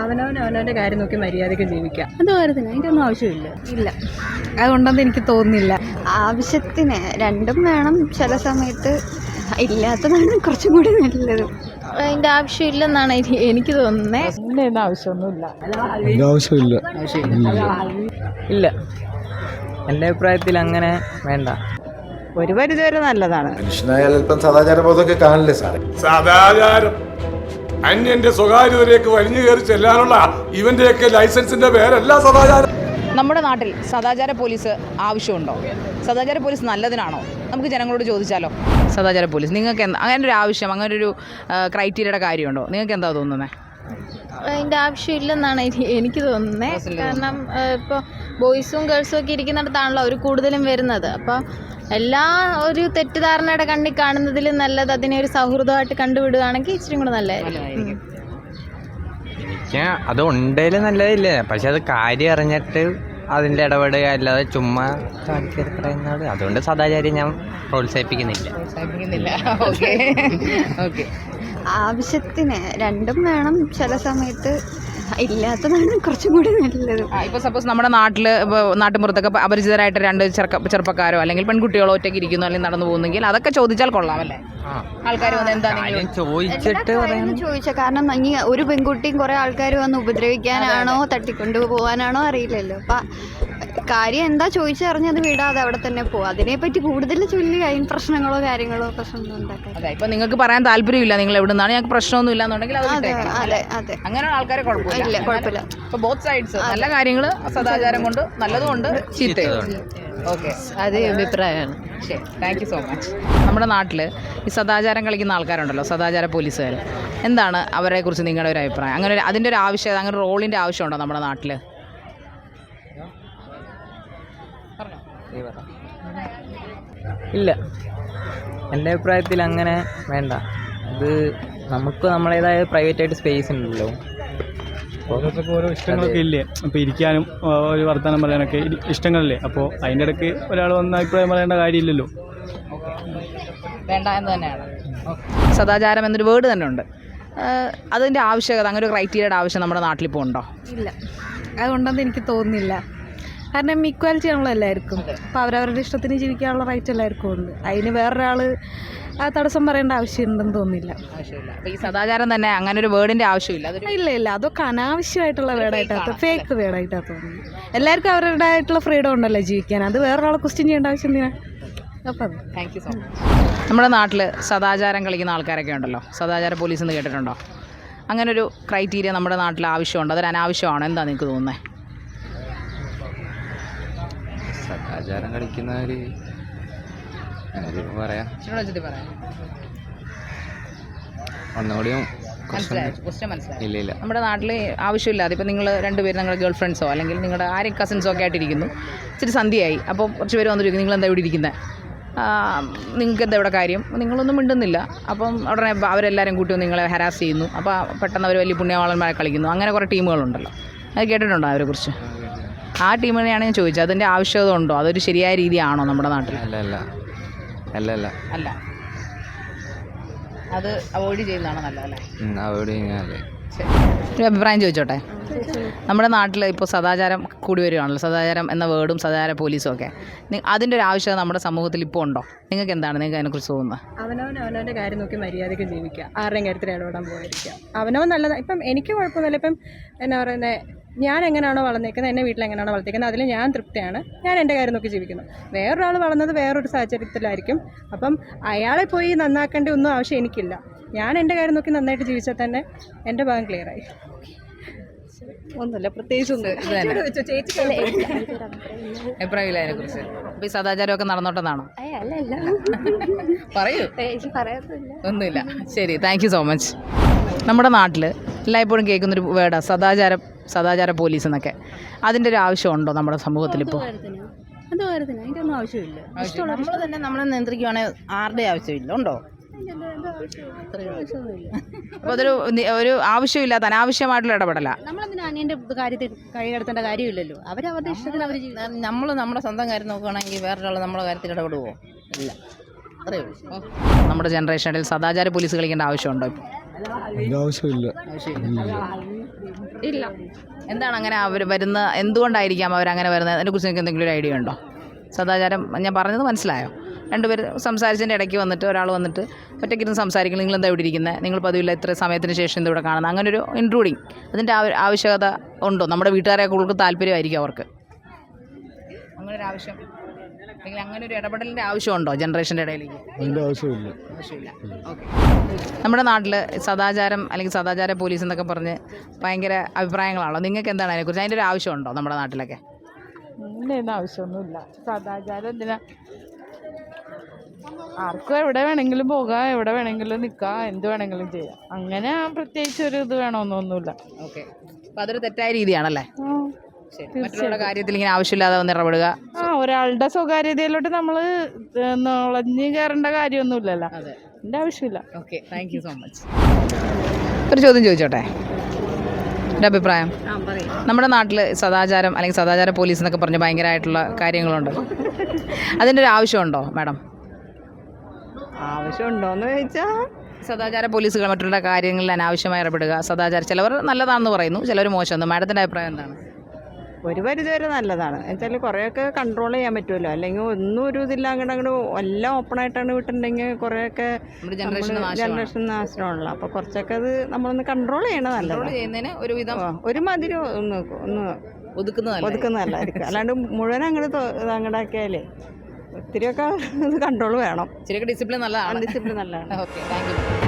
അവനവൻ അവനവന്റെ കാര്യം നോക്കി മര്യാദയ്ക്ക് ജീവിക്കാം. അത് കാര്യത്തിന്? അതിന്റെ ഒന്നും ആവശ്യമില്ല. ഇല്ല. അതുകൊണ്ടെന്ന് എനിക്ക് തോന്നുന്നില്ല. ആവശ്യത്തിന് രണ്ടും വേണം. ചില സമയത്ത് ഇല്ലാത്തതാണ് കുറച്ചും കൂടി നല്ലത്. അതിന്റെ ആവശ്യമില്ലെന്നാണ് എനി- എനിക്ക് തോന്നുന്നത് ഒന്നും ആവശ്യമൊന്നുമില്ല. ആവശ്യമില്ല. ഇല്ല. എന്റെ അഭിപ്രായത്തിൽ അങ്ങനെ വേണ്ട. ഒരു പരിധി വരെ നല്ലതാണ്. മനുഷ്യനായാൽ അല്പം സദാചാരബോധമൊക്കെ കാണില്ലേ സാറേ? സദാചാരം. അന്യന്റെ സ്വകാര്യതയിലേക്ക് വലിഞ്ഞു കയറി ചെല്ലാനുള്ള ഇവന്റെയൊക്കെ ലൈസൻസിന്റെ പേരല്ല സദാചാരം. നമ്മുടെ നാട്ടിൽ സദാചാര പോലീസ് ആവശ്യമുണ്ടോ? സദാചാര പോലീസ് നല്ലതിനാണോ? നമുക്ക് ജനങ്ങളോട് ചോദിച്ചാലോ? സദാചാര പോലീസ് നിങ്ങൾക്ക് എന്താ അങ്ങനെ ഒരു ആവശ്യം അങ്ങനെ ഒരു ക്രൈറ്റീരിയയുടെ കാര്യമുണ്ടോ? നിങ്ങൾക്ക് എന്താ തോന്നുന്നത് അതിന്റെ ആവശ്യമില്ലെന്നാണ് എനി- എനിക്ക് തോന്നുന്നത് കാരണം ഇപ്പോൾ ബോയ്സും ഗേൾസും ഒക്കെ ഇരിക്കുന്നിടത്താണല്ലോ അവർ കൂടുതലും വരുന്നത്. അപ്പോൾ എല്ലാ ഒരു തെറ്റിദ്ധാരണയുടെ കണ്ണിൽ കാണുന്നതിൽ നല്ലത് അതിനെ ഒരു സൗഹൃദമായിട്ട് കണ്ടുവിടുകയാണെങ്കിൽ ഇച്ചിരി കൂടെ നല്ലതായിരിക്കും. എനിക്ക് അത് ഉണ്ടേലും നല്ലതില്ലേ. പക്ഷെ അത് കാര്യം അറിഞ്ഞിട്ട് അതിന്റെ ഇടപെടുക അല്ലാതെ ചുമ്മാ പറയുന്നത് അതുകൊണ്ട് സദാചാര്യം ഞാൻ പ്രോത്സാഹിപ്പിക്കുന്നില്ല. പ്രോത്സാഹിപ്പിക്കുന്നില്ല. ഓക്കെ. ഓക്കെ. ആവശ്യത്തിന് രണ്ടും വേണം. ചില സമയത്ത് ഇല്ലാത്തതാണ് കുറച്ചും കൂടി നല്ലത്. ഇപ്പോൾ സപ്പോസ് നമ്മുടെ നാട്ടിൽ നാട്ടുമുറത്തൊക്കെ ഇപ്പൊ അപരിചിതരായിട്ട് രണ്ട് ചെറുക്ക ചെറുപ്പക്കാരോ അല്ലെങ്കിൽ പെൺകുട്ടികളോ ഒറ്റയ്ക്ക് ഇരിക്കുന്നു അല്ലെങ്കിൽ നടന്നു പോകുന്നെങ്കിൽ അതൊക്കെ ചോദിച്ചാൽ കൊള്ളാമല്ലേ ആൾക്കാർ വന്ന് എന്താ നിങ്ങൾ? ചോദിച്ചിട്ട് കാരണം ഇനി ഒരു പെൺകുട്ടിയും കുറെ ആൾക്കാർ വന്ന് ഉപദ്രവിക്കാനാണോ തട്ടിക്കൊണ്ടു പോകാനാണോ അറിയില്ലല്ലോ. അപ്പൊ കാര്യം എന്താ ചോദിച്ചറിഞ്ഞത് വിടാതെ അവിടെ തന്നെ പോവും. അതിനെ പറ്റി കൂടുതൽ ചൊല്ലി അതിന് പ്രശ്നങ്ങളോ കാര്യങ്ങളോ പ്രശ്നങ്ങളോ ഉണ്ടാക്കാൻ. അതെ ഇപ്പൊ നിങ്ങൾക്ക് പറയാൻ താല്പര്യമില്ല നിങ്ങൾ എവിടെ നിന്നാണ് ഞങ്ങൾക്ക് പ്രശ്നമൊന്നും ഇല്ല എന്നുണ്ടെങ്കിൽ അത് അതെ അതെ അതെ. അങ്ങനെ ആൾക്കാരെ കുഴപ്പമില്ല. ഇല്ല കുഴപ്പമില്ല. ഇപ്പൊ ബോത്ത് സൈഡ്സ് നല്ല കാര്യങ്ങൾ സദാചാരം കൊണ്ട് നല്ലതുകൊണ്ട് ചീത്തയും ഓക്കെ അതേ അഭിപ്രായമാണ്. ശരി താങ്ക് യു സോ മച്ച് നമ്മുടെ നാട്ടിൽ ഈ സദാചാരം കളിക്കുന്ന ആൾക്കാരുണ്ടല്ലോ സദാചാര പോലീസുകാർ എന്താണ് അവരെ കുറിച്ച് നിങ്ങളുടെ ഒരു അഭിപ്രായം? അങ്ങനെ ഒരു അതിന്റെ ഒരു ആവശ്യം അങ്ങനെ റോളിന്റെ ആവശ്യമുണ്ടോ നമ്മുടെ നാട്ടിൽ ഇല്ല. എന്റെ അഭിപ്രായത്തിൽ അങ്ങനെ വേണ്ട. ഇത് നമുക്ക് നമ്മളേതായ പ്രൈവറ്റ് ആയിട്ട് സ്പേസ് ഉണ്ടല്ലോ ഓരോരുത്തർക്കും ഓരോ ഇഷ്ടങ്ങളൊക്കെ ഇല്ലേ? അപ്പോൾ ഇരിക്കാനും ഒരു വർത്തമാനം പറയാനൊക്കെ ഇഷ്ടങ്ങളില്ലേ? അപ്പോൾ അതിന്റെ ഇടയ്ക്ക് ഒരാൾ വന്ന അഭിപ്രായം പറയേണ്ട കാര്യമില്ലല്ലോ. വേണ്ട എന്ന് തന്നെയാണ്. സദാചാരം എന്നൊരു വേർഡ് തന്നെ ഉണ്ട്. അതിന്റെ ആവശ്യകത അങ്ങനെ ഒരു ക്രൈറ്റീരിയയുടെ ആവശ്യം നമ്മുടെ നാട്ടിലിപ്പോൾ ഉണ്ടോ? ഇല്ല. അതുകൊണ്ടെന്ന് എനിക്ക് തോന്നുന്നില്ല. കാരണം ഈക്വാലിറ്റി ആണല്ലോ എല്ലാവർക്കും. അപ്പോൾ അവരവരുടെ ഇഷ്ടത്തിന് ജീവിക്കാനുള്ള റൈറ്റ് എല്ലാവർക്കും ഉണ്ട്. അതിന് വേറൊരാൾ ആ തടസ്സം പറയേണ്ട ആവശ്യമുണ്ടെന്ന് തോന്നുന്നില്ല. ആവശ്യമില്ല. ഈ സദാചാരം തന്നെ അങ്ങനെ ഒരു വേർഡിന്റെ ആവശ്യമില്ല. അതൊരു ഇല്ല ഇല്ല. അതൊക്കെ അനാവശ്യമായിട്ടുള്ള വേർഡായിട്ടാണ് ഫേക്ക് വേർഡായിട്ടാണ് തോന്നുന്നു. എല്ലാവർക്കും അവരുടേതായിട്ടുള്ള ഫ്രീഡം ഉണ്ടല്ലോ ജീവിക്കാൻ. അത് വേറൊരാളെ ക്വസ്റ്റ്യൻ ചെയ്യേണ്ട ആവശ്യം എന്തിനാ? അപ്പം അത്. താങ്ക് യു സോ മച്ച് നമ്മുടെ നാട്ടിൽ സദാചാരം കളിക്കുന്ന ആൾക്കാരൊക്കെ ഉണ്ടല്ലോ. സദാചാര പോലീസ് എന്ന് കേട്ടിട്ടുണ്ടോ? അങ്ങനെ ഒരു ക്രൈറ്റീരിയ നമ്മുടെ നാട്ടിൽ ആവശ്യമുണ്ട്. അതൊരു അനാവശ്യമാണോ? എന്താ നിങ്ങൾക്ക് തോന്നുന്നത് സദാചാരം കളിക്കുന്നവർ പറയാം. ഒന്നുകൂടിയും ക്വസ്റ്റ്യൻ മനസ്സിലായി ഇല്ല ഇല്ല. നമ്മുടെ നാട്ടിൽ ആവശ്യമില്ലാതെ ഇപ്പം നിങ്ങൾ രണ്ടുപേരും നിങ്ങളുടെ ഗേൾ ഫ്രണ്ട്സോ അല്ലെങ്കിൽ നിങ്ങളുടെ ആരും കസിൻസോ ഒക്കെ ആയിട്ടിരിക്കുന്നു. ഇച്ചിരി സന്ധ്യയായി. അപ്പോൾ കുറച്ച് പേര് വന്നിരിക്കും നിങ്ങൾ എന്താ ഇവിടെ ഇരിക്കുന്നത് നിങ്ങൾക്ക് എന്താ ഇവിടെ കാര്യം? നിങ്ങളൊന്നും മിണ്ടുന്നില്ല. അപ്പം ഉടനെ അവരെല്ലാവരും കൂട്ടി നിങ്ങളെ ഹരാസ് ചെയ്യുന്നു. അപ്പോൾ പെട്ടെന്ന് അവർ വലിയ പുണ്യവാളന്മാരെ കളിക്കുന്നു. അങ്ങനെ കുറേ ടീമുകളുണ്ടല്ലോ അത് കേട്ടിട്ടുണ്ടോ അവരെക്കുറിച്ച്? ആ ടീമിനെയാണ് ഞാൻ ചോദിച്ചത്. അതിന്റെ ആവശ്യകത ഉണ്ടോ അതൊരു ശരിയായ രീതിയാണോ നമ്മുടെ നാട്ടിൽ? അല്ല അല്ല. അല്ല അല്ല. അല്ല. അത് അവോയ്ഡ് ചെയ്യുന്നതാണ് നല്ലതല്ലേ? അവോയ്ഡ് ഇങ്ങനെ ഒരു അഭിപ്രായം ചോദിച്ചോട്ടെ? നമ്മുടെ നാട്ടിൽ ഇപ്പോൾ സദാചാരം കൂടി വരികയാണല്ലോ. സദാചാരം എന്ന വേർഡും സദാചാര പോലീസും ഒക്കെ. അതിന്റെ ഒരു ആവശ്യം നമ്മുടെ സമൂഹത്തിൽ ഇപ്പോൾ ഉണ്ടോ? നിങ്ങൾക്ക് എന്താണ്? നിങ്ങൾക്ക് അതിനെക്കുറിച്ച് തോന്നുന്നത്? അവനവൻ അവനവന്റെ കാര്യം നോക്കി മര്യാദയ്ക്ക് ജീവിക്കുക. ആരുടെയും കാര്യത്തിൽ ഇടപെടാൻ പോയിരിക്കുക അവനവൻ നല്ലതാണ് ഇപ്പം എനിക്ക് കുഴപ്പമൊന്നുമില്ല. ഇപ്പം എന്നാ പറയുന്നത് ഞാൻ എങ്ങനെയാണോ വളർന്നേക്കുന്നത് എന്നെ വീട്ടിൽ എങ്ങനെയാണോ വളർത്തിക്കുന്നത് അതിൽ ഞാൻ തൃപ്തിയാണ്. ഞാൻ എന്റെ കാര്യം നോക്കി ജീവിക്കുന്നു. വേറൊരാൾ വളർന്നത് വേറൊരു സാഹചര്യത്തിലായിരിക്കും. അപ്പം അയാളെ പോയി നന്നാക്കേണ്ട ഒന്നും ആവശ്യം എനിക്കില്ല. ഞാൻ എന്റെ കാര്യം നോക്കി നന്നായിട്ട് ജീവിച്ചാൽ തന്നെ എന്റെ ഭാഗം ക്ലിയറായി ഒന്നുമില്ല പ്രത്യേകിച്ച് അഭിപ്രായമില്ല അതിനെക്കുറിച്ച്. അപ്പോൾ ഈ സദാചാരമൊക്കെ നടന്നോട്ടെന്നാണോ? പറയൂ. ഒന്നുമില്ല. ശരി താങ്ക് യു സോ മച്ച് നമ്മുടെ നാട്ടിൽ എല്ലായ്പ്പോഴും കേൾക്കുന്നൊരു വേർഡാണ് സദാചാരം സദാചാര പോലീസ് എന്നൊക്കെ. അതിന്റെ ഒരു ആവശ്യമുണ്ടോ നമ്മുടെ അത് കാര്യത്തിന് അതിന്റെ ഒന്നും ആവശ്യമില്ല. നമ്മൾ തന്നെ നമ്മളെ നിയന്ത്രിക്കുവാണെങ്കിൽ ആരുടെ ആവശ്യമില്ല ഉണ്ടോ? അപ്പോൾ അതൊരു ഒരു ആവശ്യമില്ലാത്ത അനാവശ്യമായിട്ടുള്ള ഇടപെടല. നമ്മളെന്തിനാ അനിയന്റെ കാര്യത്തിൽ കൈകടത്തേണ്ട കാര്യമില്ലല്ലോ. അവരവരുടെ ഇഷ്ടത്തിന് അവർ നമ്മൾ നമ്മുടെ സ്വന്തം കാര്യം നോക്കുകയാണെങ്കിൽ വേറൊരാൾ നമ്മുടെ കാര്യത്തിൽ ഇടപെടുവോ? ഇല്ല. അത്രയേ ഉള്ളൂ. നമ്മുടെ ജനറേഷനിൽ സദാചാര പോലീസ് കളിക്കേണ്ട ആവശ്യമുണ്ടോ ഇപ്പോൾ ആവശ്യമില്ല. ഇല്ല. എന്താണ് അങ്ങനെ അവർ വരുന്ന എന്തുകൊണ്ടായിരിക്കാം അവരങ്ങനെ വരുന്നത്? അതിനെക്കുറിച്ച് നിങ്ങൾക്ക് എന്തെങ്കിലും ഒരു ഐഡിയ ഉണ്ടോ? സദാചാരം ഞാൻ പറഞ്ഞത് മനസ്സിലായോ? രണ്ടുപേർ സംസാരിച്ചതിന്റെ ഇടയ്ക്ക് വന്നിട്ട് ഒരാൾ വന്നിട്ട് ഒറ്റയ്ക്കിരുന്ന് സംസാരിക്കണം നിങ്ങൾ എന്താ ഇവിടെ ഇരിക്കുന്നത് നിങ്ങൾ പതിവില്ല ഇത്ര സമയത്തിന് ശേഷം എന്താ ഇവിടെ കാണുന്നത് അങ്ങനെ ഒരു ഇൻക്ലൂഡിങ് അതിന്റെ ആവ- ആവശ്യകത ഉണ്ടോ? നമ്മുടെ വീട്ടുകാരെ കൂടുതൽ താല്പര്യമായിരിക്കും അവർക്ക്. അങ്ങനെ ഒരു ആവശ്യം. അല്ലെങ്കിൽ അങ്ങനെ ഒരു ഇടപെടലിന്റെ ആവശ്യമുണ്ടോ ജനറേഷന്റെ ഇടയിലേക്ക്? അതിന്റെ ആവശ്യമില്ല. ആവശ്യമില്ല. ഓക്കെ. നമ്മുടെ നാട്ടിൽ സദാചാരം അല്ലെങ്കിൽ സദാചാര പോലീസ് എന്നൊക്കെ പറഞ്ഞ് ഭയങ്കര അഭിപ്രായങ്ങളാണല്ലോ. നിങ്ങൾക്ക് എന്താണ് അതിനെക്കുറിച്ച്? അതിന്റെ ഒരു ആവശ്യമുണ്ടോ നമ്മുടെ നാട്ടിലൊക്കെ? ആവശ്യമൊന്നുമില്ല. സദാചാരം എന്തിനാ? ആർക്കും എവിടെ വേണമെങ്കിലും പോകാം എവിടെ വേണമെങ്കിലും നിൽക്കാം എന്ത് വേണമെങ്കിലും ചെയ്യാം. അങ്ങനെ പ്രത്യേകിച്ച് ഒരു ഇത് വേണമെന്നൊന്നുമില്ല. ഓക്കെ. അതൊരു തെറ്റായ രീതിയാണല്ലേ? മറ്റുള്ളവരുടെ കാര്യത്തിൽ ഇങ്ങനെ ആവശ്യമില്ലാതെ വന്ന് ഇടപെടുക. ആ ഒരാളുടെ സ്വകാര്യതയിലോട്ട് നമ്മൾ നുളഞ്ഞ് കയറേണ്ട കാര്യമൊന്നുമില്ലല്ലോ. എന്റെ ആവശ്യമില്ല. Okay. Thank you so much ഒരു ചോദ്യം ചോദിച്ചോട്ടെ? ഒരു അഭിപ്രായം. നമ്മുടെ നാട്ടിൽ സദാചാരം അല്ലെങ്കിൽ സദാചാര പോലീസ് എന്നൊക്കെ പറഞ്ഞ് ഭയങ്കരമായിട്ടുള്ള കാര്യങ്ങളുണ്ട്. അതിന്റെ ഒരു ആവശ്യമുണ്ടോ മാഡം? ആവശ്യമുണ്ടോയെന്ന് ചോദിച്ചാൽ സദാചാര പോലീസുകൾ മറ്റുള്ള കാര്യങ്ങളിൽ അനാവശ്യമായി ഇടപെടുക. സദാചാര ചിലവർ നല്ലതാണെന്ന് പറയുന്നു ചിലവർ മോശമെന്ന്. മാഡത്തിന്റെ അഭിപ്രായം എന്താണ്? ഒരു പരിധിവരെ നല്ലതാണ്. എന്നുവെച്ചാൽ കുറേയൊക്കെ കൺട്രോൾ ചെയ്യാൻ പറ്റുമല്ലോ. അല്ലെങ്കിൽ ഒന്നും ഒരു ഇതില്ല അങ്ങോട്ട് അങ്ങോട്ട് എല്ലാം ഓപ്പൺ ആയിട്ടാണ് വിട്ടിട്ടുണ്ടെങ്കിൽ കുറേയൊക്കെ ജനറേഷൻ നാശനമുള്ള അപ്പോൾ കുറച്ചൊക്കെ അത് നമ്മളൊന്ന് കൺട്രോൾ ചെയ്യണത് നല്ലതാണ് ഒരുവിധം ഒരു മതിരി ഒന്ന് ഒന്ന് ഒതുക്കുന്നതല്ല? ഒതുക്കുന്നതല്ലായിരിക്കും. അല്ലാണ്ട് മുഴുവൻ അങ്ങോട്ട് അങ്ങടാക്കിയാലേ ഒത്തിരിയൊക്കെ ഇത് കൺട്രോൾ വേണം. ഇച്ചിരിയൊക്കെ ഡിസിപ്ലിൻ നല്ലതാണ്. ഡിസിപ്ലിൻ നല്ലതാണ്. Okay thank you